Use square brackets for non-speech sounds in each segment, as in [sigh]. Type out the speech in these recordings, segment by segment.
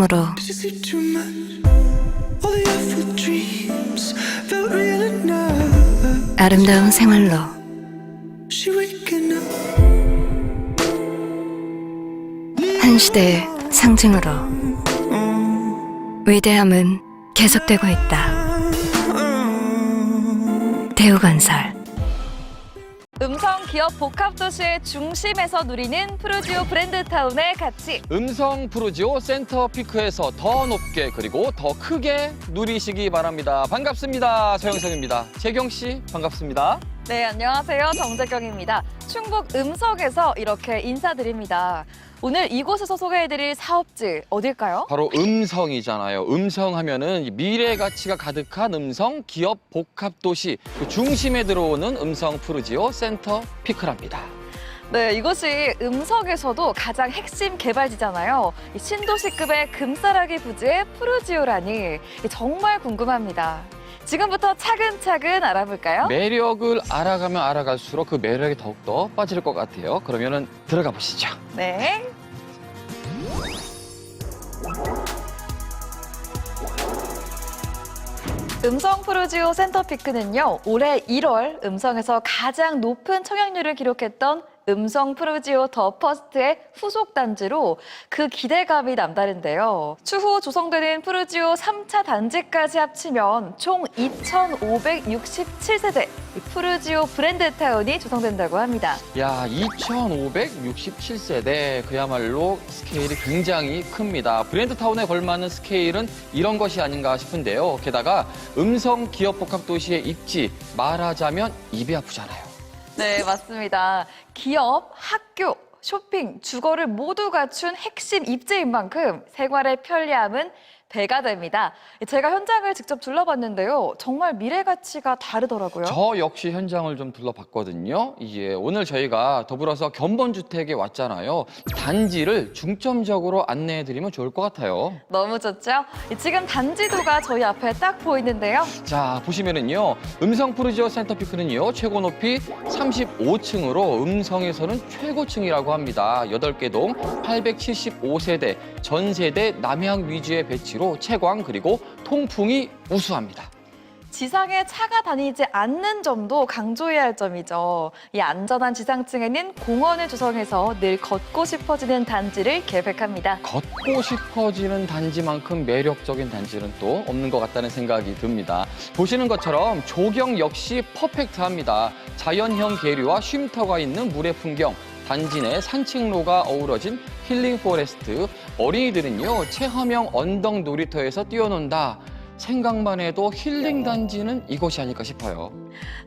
으로. 아름다운 생활로. 한 시대의 상징으로 위대함은 계속되고 있다. 대우건설 기업 복합 도시의 중심에서 누리는 프루지오 브랜드 타운의 가치. 음성 프로지오 센터 피크에서 더 높게 그리고 더 크게 누리시기 바랍니다. 반갑습니다. 서영석입니다. 재경 씨 반갑습니다. 네, 안녕하세요. 정재경입니다. 충북 음성에서 이렇게 인사드립니다. 오늘 이곳에서 소개해드릴 사업지 어딜까요? 바로 음성이잖아요. 음성 하면은 이 미래 가치가 가득한 음성 기업 복합 도시 그 중심에 들어오는 음성 프로지오 센터 피크랍니다. 네, 이곳이 음성에서도 가장 핵심 개발지잖아요. 이 신도시급의 금싸라기 부지의 프루지오라니 정말 궁금합니다. 지금부터 차근차근 알아볼까요? 매력을 알아가면 알아갈수록 그 매력이 더욱더 빠질 것 같아요. 그러면은 들어가 보시죠. 네. 음성 프로지오 센터피크는요, 올해 1월 음성에서 가장 높은 청약률을 기록했던 음성 프로지오 더 퍼스트의 후속 단지로 그 기대감이 남다른데요. 추후 조성되는 프로지오 3차 단지까지 합치면 총 2,567세대 프로지오 브랜드 타운이 조성된다고 합니다. 야, 2,567세대 그야말로 스케일이 굉장히 큽니다. 브랜드 타운에 걸맞는 스케일은 이런 것이 아닌가 싶은데요. 게다가 음성 기업 복합 도시의 입지 말하자면 입이 아프잖아요. 네, 맞습니다. 기업, 학교, 쇼핑, 주거를 모두 갖춘 핵심 입지인 만큼 생활의 편리함은 배가 됩니다. 제가 현장을 직접 둘러봤는데요. 정말 미래 가치가 다르더라고요. 저 역시 현장을 좀 둘러봤거든요. 이제 오늘 저희가 더불어서 견본주택에 왔잖아요. 단지를 중점적으로 안내해드리면 좋을 것 같아요. 너무 좋죠? 지금 단지도가 저희 앞에 딱 보이는데요. 자, 보시면은요. 음성 프루지오 센터피크는요. 최고 높이 35층으로 음성에서는 최고층이라고 합니다. 8개 동 875세대 전세대 남향 위주의 배치 로 채광 그리고 통풍이 우수합니다. 지상에 차가 다니지 않는 점도 강조해야 할 점이죠. 이 안전한 지상층에는 공원을 조성해서 늘 걷고 싶어지는 단지를 계획합니다. 걷고 싶어지는 단지만큼 매력적인 단지는 또 없는 것 같다는 생각이 듭니다. 보시는 것처럼 조경 역시 퍼펙트합니다. 자연형 계류와 쉼터가 있는 물의 풍경, 단지 내 산책로가 어우러진 힐링 포레스트, 어린이들은요 체험형 언덕 놀이터에서 뛰어논다. 생각만 해도 힐링 단지는 이곳이 아닐까 싶어요.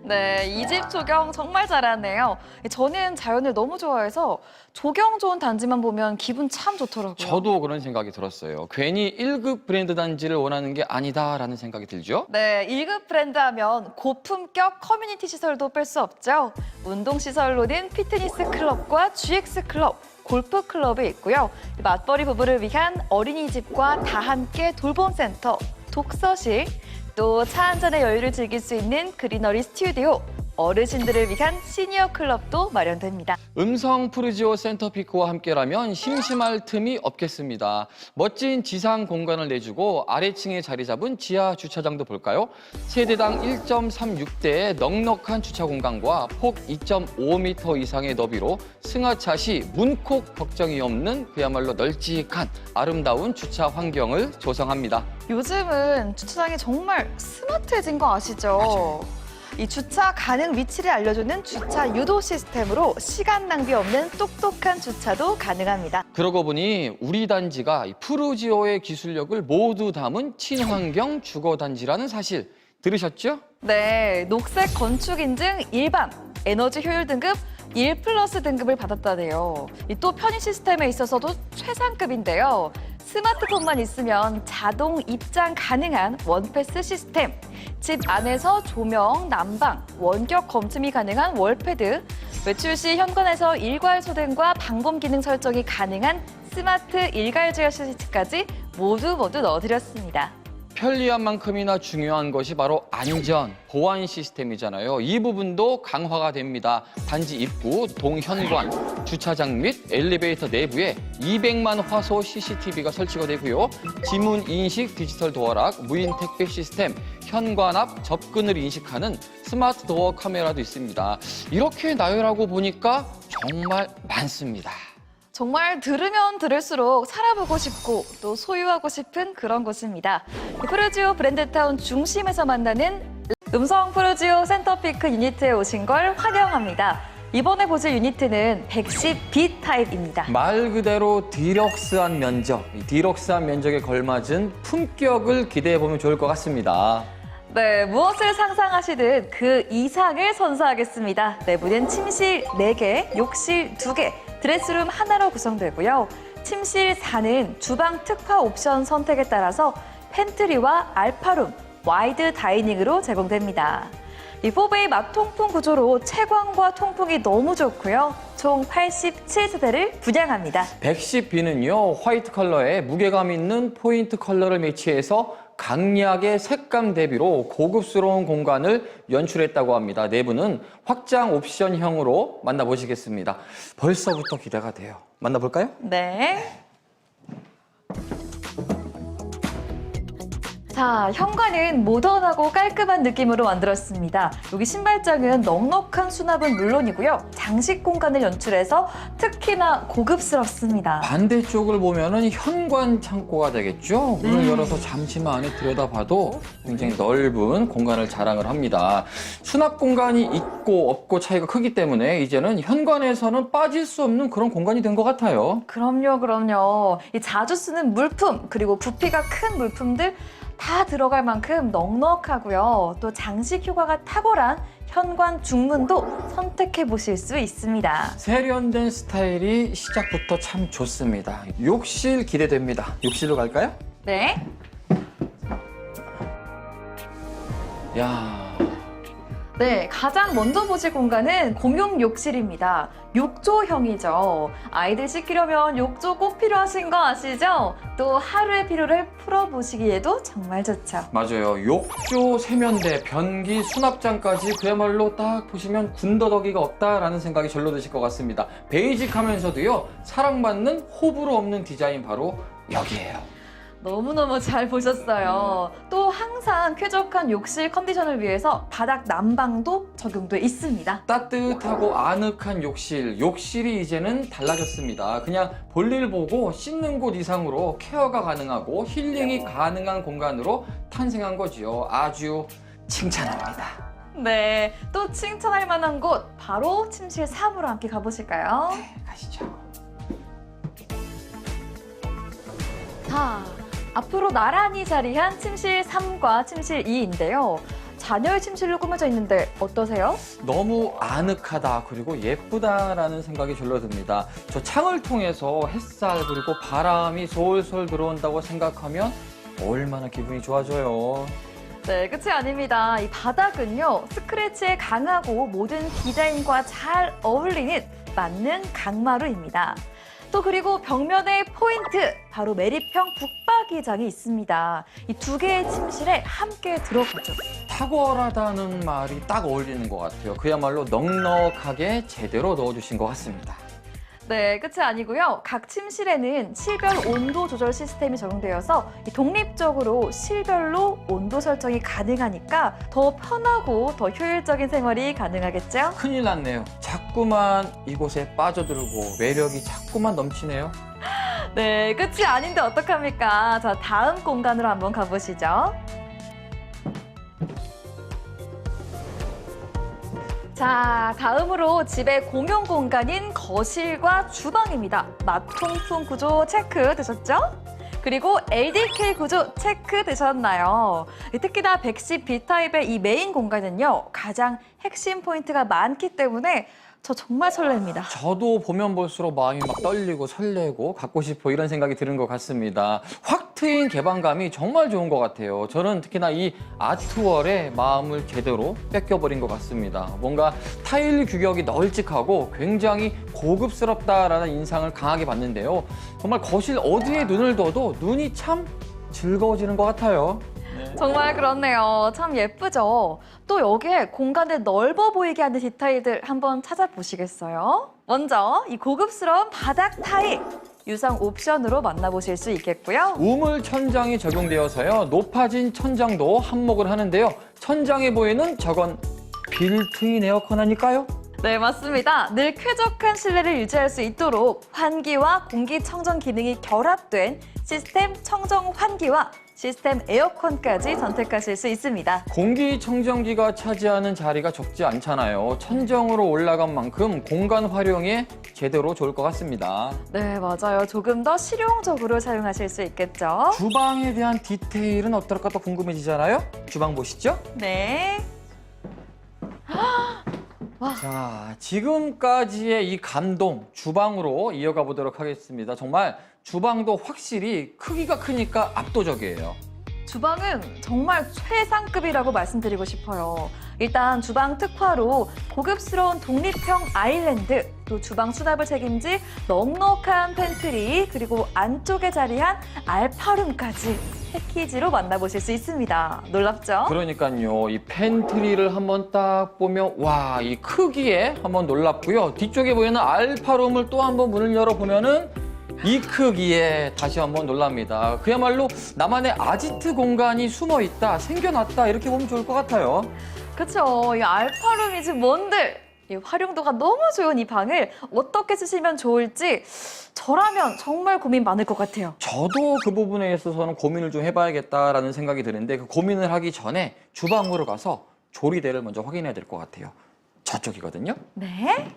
네, 이 집 조경 정말 잘하네요. 저는 자연을 너무 좋아해서 조경 좋은 단지만 보면 기분 참 좋더라고요. 저도 그런 생각이 들었어요. 괜히 1급 브랜드 단지를 원하는 게 아니다라는 생각이 들죠. 네, 1급 브랜드 하면 고품격 커뮤니티 시설도 뺄 수 없죠. 운동 시설로는 피트니스 클럽과 GX 클럽, 골프 클럽이 있고요. 맞벌이 부부를 위한 어린이집과 다 함께 돌봄 센터, 독서실, 또 차 한 잔의 여유를 즐길 수 있는 그리너리 스튜디오, 어르신들을 위한 시니어 클럽도 마련됩니다. 음성 프루지오 센터피크와 함께라면 심심할 틈이 없겠습니다. 멋진 지상 공간을 내주고 아래층에 자리 잡은 지하 주차장도 볼까요? 세대당 1.36대의 넉넉한 주차 공간과 폭 2.5m 이상의 너비로 승하차 시 문콕 걱정이 없는 그야말로 널찍한 아름다운 주차 환경을 조성합니다. 요즘은 주차장이 정말 스마트해진 거 아시죠? 맞아요. 이 주차 가능 위치를 알려주는 주차 유도 시스템으로 시간 낭비 없는 똑똑한 주차도 가능합니다. 그러고 보니 우리 단지가 이 프루지오의 기술력을 모두 담은 친환경 주거 단지라는 사실 들으셨죠? 네, 녹색 건축 인증 일반, 에너지 효율 등급 1 플러스 등급을 받았다네요. 이또 편의 시스템에 있어서도 최상급인데요. 스마트폰만 있으면 자동 입장 가능한 원패스 시스템, 집 안에서 조명, 난방, 원격 검침이 가능한 월패드, 외출 시 현관에서 일괄 소등과 방범 기능 설정이 가능한 스마트 일괄 제어 시스템까지 모두 모두 넣어드렸습니다. 편리함만큼이나 중요한 것이 바로 안전, 보안 시스템이잖아요. 이 부분도 강화가 됩니다. 단지 입구, 동현관, 주차장 및 엘리베이터 내부에 200만 화소 CCTV가 설치가 되고요. 지문 인식 디지털 도어락, 무인 택배 시스템, 현관 앞 접근을 인식하는 스마트 도어 카메라도 있습니다. 이렇게 나열하고 보니까 정말 많습니다. 정말 들으면 들을수록 살아보고 싶고 또 소유하고 싶은 그런 곳입니다. 프루지오 브랜드타운 중심에서 만나는 음성 프루지오 센터피크 유니트에 오신 걸 환영합니다. 이번에 보실 유니트는 110B 타입입니다. 말 그대로 디럭스한 면적, 이 디럭스한 면적에 걸맞은 품격을 기대해 보면 좋을 것 같습니다. 네, 무엇을 상상하시든 그 이상을 선사하겠습니다. 내부는 침실 4개, 욕실 2개, 드레스룸 하나로 구성되고요. 침실 4는 주방 특화 옵션 선택에 따라서 팬트리와 알파룸, 와이드 다이닝으로 제공됩니다. 이 4베이 막통풍 구조로 채광과 통풍이 너무 좋고요. 총 87세대를 분양합니다. 110B는요, 화이트 컬러에 무게감 있는 포인트 컬러를 매치해서 강약의 색감 대비로 고급스러운 공간을 연출했다고 합니다. 내부는 확장 옵션형으로 만나보시겠습니다. 벌써부터 기대가 돼요. 만나볼까요? 네. 자, 현관은 모던하고 깔끔한 느낌으로 만들었습니다. 여기 신발장은 넉넉한 수납은 물론이고요. 장식 공간을 연출해서 특히나 고급스럽습니다. 반대쪽을 보면은 현관 창고가 되겠죠. 문을 열어서 잠시만 안에 들여다봐도 굉장히 넓은 공간을 자랑을 합니다. 수납 공간이 있고 없고 차이가 크기 때문에 이제는 현관에서는 빠질 수 없는 그런 공간이 된 것 같아요. 그럼요, 그럼요. 이 자주 쓰는 물품, 그리고 부피가 큰 물품들 다 들어갈 만큼 넉넉하고요. 또 장식 효과가 탁월한 현관 중문도 선택해 보실 수 있습니다. 세련된 스타일이 시작부터 참 좋습니다. 욕실 기대됩니다. 욕실로 갈까요? 네. 야, 네, 가장 먼저 보실 공간은 공용 욕실입니다. 욕조형이죠. 아이들 씻기려면 욕조 꼭 필요하신 거 아시죠? 또 하루의 피로를 풀어보시기에도 정말 좋죠. 맞아요. 욕조, 세면대, 변기, 수납장까지 그야말로 딱 보시면 군더더기가 없다라는 생각이 절로 드실 것 같습니다. 베이직하면서도요, 사랑받는 호불호 없는 디자인 바로 여기에요. 너무너무 잘 보셨어요. 또 항상 쾌적한 욕실 컨디션을 위해서 바닥 난방도 적용돼 있습니다. 따뜻하고 아늑한 욕실, 욕실이 이제는 달라졌습니다. 그냥 볼일 보고 씻는 곳 이상으로 케어가 가능하고 힐링이 가능한 공간으로 탄생한 거지요. 아주 칭찬합니다. 네, 또 칭찬할 만한 곳 바로 침실 3으로 함께 가보실까요? 가시죠. 자, 앞으로 나란히 자리한 침실 3과 침실 2인데요. 자녀의 침실로 꾸며져 있는데 어떠세요? 너무 아늑하다 그리고 예쁘다라는 생각이 절로 듭니다. 저 창을 통해서 햇살 그리고 바람이 솔솔 들어온다고 생각하면 얼마나 기분이 좋아져요. 네, 끝이 아닙니다. 이 바닥은요, 스크래치에 강하고 모든 디자인과 잘 어울리는 맞는 강마루입니다. 또 그리고 벽면의 포인트, 바로 메리평 북박이장이 있습니다. 이 두 개의 침실에 함께 들어가죠. 탁월하다는 말이 딱 어울리는 것 같아요. 그야말로 넉넉하게 제대로 넣어주신 것 같습니다. 네, 끝이 아니고요. 각 침실에는 실별 온도 조절 시스템이 적용되어서 이 독립적으로 실별로 온도 설정이 가능하니까 더 편하고 더 효율적인 생활이 가능하겠죠? 큰일 났네요. 자꾸만 이곳에 빠져들고 매력이 자꾸만 넘치네요. 네, 끝이 아닌데 어떡합니까? 자, 다음 공간으로 한번 가보시죠. 자, 다음으로 집의 공용 공간인 거실과 주방입니다. 마통풍 구조 체크 되셨죠? 그리고 LDK 구조 체크 되셨나요? 특히나 110B 타입의 이 메인 공간은요, 가장 핵심 포인트가 많기 때문에 저 정말 설렙니다. 저도 보면 볼수록 마음이 막 떨리고 설레고 갖고 싶어 이런 생각이 드는 것 같습니다. 확 트인 개방감이 정말 좋은 것 같아요. 저는 특히나 이 아트월에 마음을 제대로 뺏겨버린 것 같습니다. 뭔가 타일 규격이 널찍하고 굉장히 고급스럽다라는 인상을 강하게 받는데요. 정말 거실 어디에 눈을 둬도 눈이 참 즐거워지는 것 같아요. 정말 그렇네요. 참 예쁘죠? 또 여기에 공간을 넓어 보이게 하는 디테일들 한번 찾아보시겠어요? 먼저 이 고급스러운 바닥 타일 유상 옵션으로 만나보실 수 있겠고요. 우물 천장이 적용되어서요. 높아진 천장도 한몫을 하는데요. 천장에 보이는 저건 빌트인 에어컨 아닐까요? 네, 맞습니다. 늘 쾌적한 실내를 유지할 수 있도록 환기와 공기청정 기능이 결합된 시스템 청정 환기와 시스템 에어컨까지 선택하실 수 있습니다. 공기청정기가 차지하는 자리가 적지 않잖아요. 천정으로 올라간 만큼 공간 활용에 제대로 좋을 것 같습니다. 네, 맞아요. 조금 더 실용적으로 사용하실 수 있겠죠. 주방에 대한 디테일은 어떨까 또 궁금해지잖아요. 주방 보시죠. 네. 자, 지금까지의 이 감동 주방으로 이어가 보도록 하겠습니다. 정말 주방도 확실히 크기가 크니까 압도적이에요. 주방은 정말 최상급이라고 말씀드리고 싶어요. 일단 주방 특화로 고급스러운 독립형 아일랜드, 또 주방 수납을 책임질 넉넉한 팬트리, 그리고 안쪽에 자리한 알파룸까지 패키지로 만나보실 수 있습니다. 놀랍죠? 그러니까요, 이 팬트리를 한번 딱 보면 와, 이 크기에 한번 놀랍고요. 뒤쪽에 보이는 알파룸을 또 한번 문을 열어 보면은 이 크기에 다시 한번 놀랍니다. 그야말로 나만의 아지트 공간이 숨어 있다, 생겨났다 이렇게 보면 좋을 것 같아요. 그쵸. 이 알파룸이 지금 뭔들 이 활용도가 너무 좋은 이 방을 어떻게 쓰시면 좋을지 저라면 정말 고민 많을 것 같아요. 저도 그 부분에 있어서는 고민을 좀 해봐야겠다라는 생각이 드는데 그 고민을 하기 전에 주방으로 가서 조리대를 먼저 확인해야 될 것 같아요. 저쪽이거든요. 네.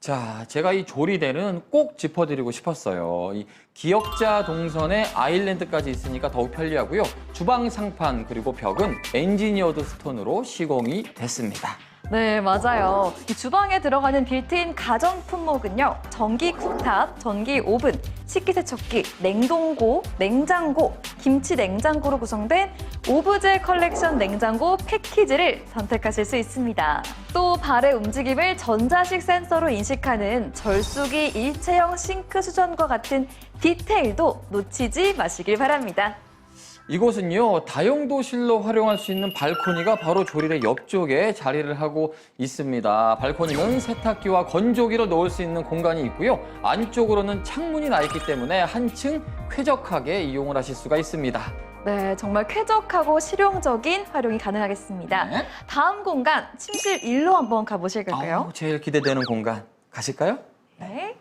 자, 제가 이 조리대는 꼭 짚어드리고 싶었어요. 이 기역자 동선에 아일랜드까지 있으니까 더욱 편리하고요. 주방 상판 그리고 벽은 엔지니어드 스톤으로 시공이 됐습니다. 네, 맞아요. 이 주방에 들어가는 빌트인 가전 품목은요. 전기 쿡탑, 전기 오븐, 식기세척기, 냉동고, 냉장고, 김치 냉장고로 구성된 오브제 컬렉션 냉장고 패키지를 선택하실 수 있습니다. 또 발의 움직임을 전자식 센서로 인식하는 절수기 일체형 싱크 수전과 같은 디테일도 놓치지 마시길 바랍니다. 이곳은요, 다용도실로 활용할 수 있는 발코니가 바로 조리대 옆쪽에 자리를 하고 있습니다. 발코니는 세탁기와 건조기로 넣을 수 있는 공간이 있고요. 안쪽으로는 창문이 나 있기 때문에 한층 쾌적하게 이용을 하실 수가 있습니다. 네, 정말 쾌적하고 실용적인 활용이 가능하겠습니다. 네. 다음 공간 침실 1로 한번 가보실까요? 아우, 제일 기대되는 공간 가실까요? 네.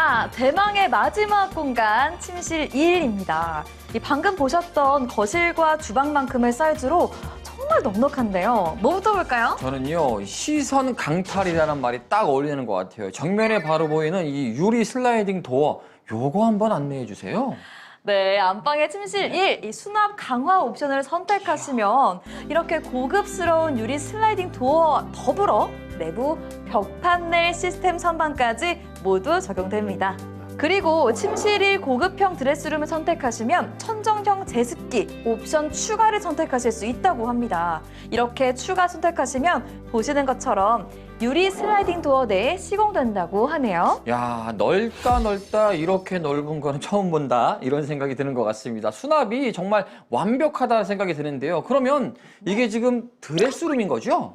자, 대망의 마지막 공간 침실 1입니다. 이 방금 보셨던 거실과 주방만큼의 사이즈로 정말 넉넉한데요. 뭐부터 볼까요? 저는요 시선 강탈이라는 말이 딱 어울리는 것 같아요. 정면에 바로 보이는 이 유리 슬라이딩 도어 요거 한번 안내해 주세요. 네, 안방의 침실 1, 이 수납 강화 옵션을 선택하시면 이렇게 고급스러운 유리 슬라이딩 도어와 더불어 내부 벽 판넬 시스템 선반까지 모두 적용됩니다. 그리고 침실 1 고급형 드레스룸을 선택하시면 천정형 제습기 옵션 추가를 선택하실 수 있다고 합니다. 이렇게 추가 선택하시면 보시는 것처럼 유리 슬라이딩 도어 내에 시공된다고 하네요. 야 넓다 넓다 이렇게 넓은 거는 처음 본다 이런 생각이 드는 것 같습니다. 수납이 정말 완벽하다 생각이 드는데요. 그러면 이게 지금 드레스룸인 거죠?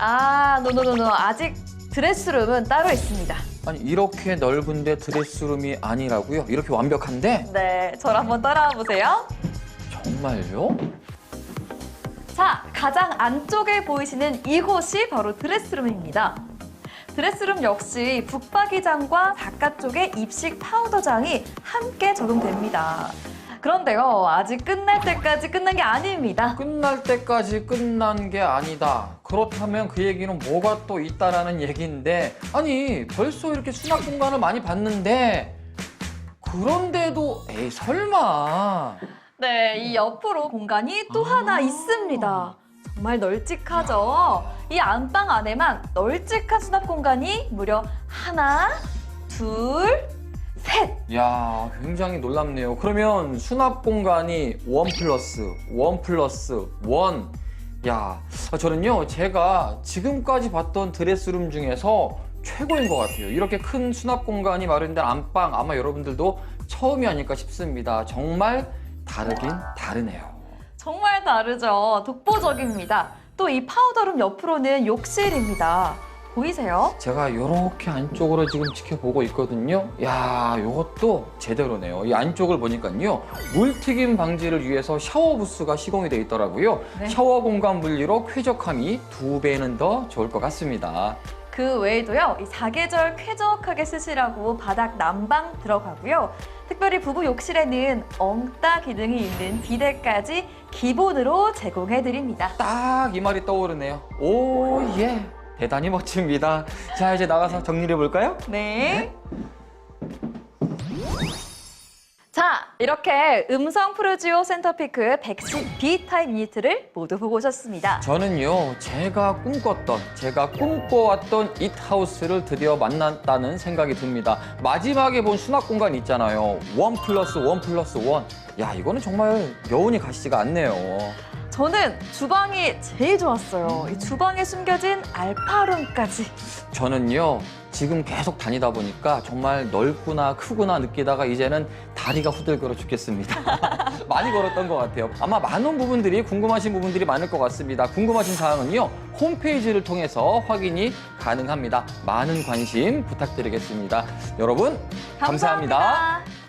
아, 노노노노. 아직 드레스룸은 따로 있습니다. 아니 이렇게 넓은데 드레스룸이 아니라고요? 이렇게 완벽한데 네, 저를 한번 따라와 보세요. 정말요? 자, 가장 안쪽에 보이시는 이곳이 바로 드레스룸입니다. 드레스룸 역시 북박이장과 바깥쪽에 입식 파우더장이 함께 적용됩니다. 그런데요, 아직 끝날 때까지 끝난 게 아닙니다. 끝날 때까지 끝난 게 아니다. 그렇다면 그 얘기는 뭐가 또 있다라는 얘기인데 아니 벌써 이렇게 수납 공간을 많이 봤는데 그런데도 에이 설마 네, 이 옆으로 공간이 또 하나 있습니다. 정말 널찍하죠? 이 안방 안에만 널찍한 수납 공간이 무려 하나, 둘, 셋! 야 굉장히 놀랍네요. 그러면 수납 공간이 원 플러스 원 플러스 원. 야 아, 저는요 제가 지금까지 봤던 드레스룸 중에서 최고인 것 같아요. 이렇게 큰 수납 공간이 마련된 안방 아마 여러분들도 처음이 아닐까 싶습니다. 정말 다르긴 다르네요. 정말 다르죠. 독보적입니다. 또 이 파우더룸 옆으로는 욕실입니다. 보이세요? 제가 이렇게 안쪽으로 지금 지켜보고 있거든요. 야, 이것도 제대로네요. 이 안쪽을 보니까요. 물튀김 방지를 위해서 샤워 부스가 시공이 돼 있더라고요. 네. 샤워 공간 분리로 쾌적함이 두 배는 더 좋을 것 같습니다. 그 외에도요, 이 사계절 쾌적하게 쓰시라고 바닥 난방 들어가고요. 특별히 부부 욕실에는 엉따 기능이 있는 비데까지 기본으로 제공해 드립니다. 딱 이 말이 떠오르네요. 오, 예. 대단히 멋집니다. 자, 이제 나가서 정리를 해볼까요? 네. 자, 이렇게 음성 프루지오 센터피크 110 B 타입 유니트를 모두 보고 오셨습니다. 저는요, 제가 꿈꿨던, 제가 꿈꿔왔던 잇하우스를 드디어 만났다는 생각이 듭니다. 마지막에 본 수납 공간 있잖아요. 원 플러스 원 플러스 원. 야, 이거는 정말 여운이 가시지가 않네요. 저는 주방이 제일 좋았어요. 이 주방에 숨겨진 알파룸까지. 저는요, 지금 계속 다니다 보니까 정말 넓구나, 크구나 느끼다가 이제는 다리가 후들거려 죽겠습니다. [laughs] 많이 걸었던 것 같아요. 아마 많은 부분들이 궁금하신 부분들이 많을 것 같습니다. 궁금하신 사항은요, 홈페이지를 통해서 확인이 가능합니다. 많은 관심 부탁드리겠습니다. 여러분, 감사합니다. 감사합니다.